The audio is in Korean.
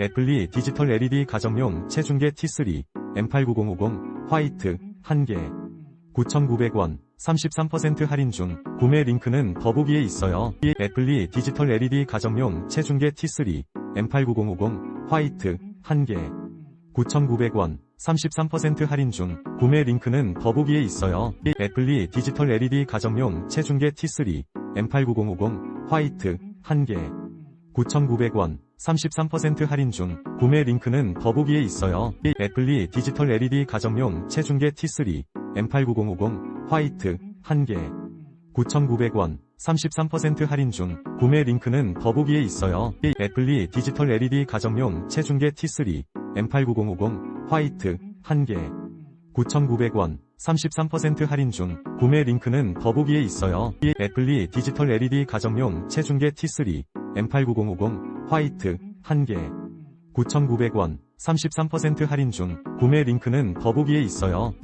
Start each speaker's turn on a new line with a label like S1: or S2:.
S1: 애플리 디지털 LED 가정용 체중계 T3 M89050 화이트 1개 9,900원 33% 할인 중 구매 링크는 더보기에 있어요. 애플리 디지털 LED 가정용 체중계 T3 M89050 화이트 1개 9,900원 33% 할인 중 구매 링크는 더보기에 있어요. 애플리 디지털 LED 가정용 체중계 T3 M89050 화이트 1개 9,900원 33% 할인 중 구매 링크는 더보기에 있어요. 애플리 디지털 LED 가정용 체중계 T3 M89050 화이트 1개 9,900원 33% 할인 중 구매 링크는 더보기에 있어요. 애플리 디지털 LED 가정용 체중계 T3 M89050 화이트 1개 9,900원 33% 할인 중 구매 링크는 더보기에 있어요. 애플리 디지털 LED 가정용 체중계 T3 M89050 화이트 1개 9,900원 33% 할인 중 구매 링크는 더보기에 있어요.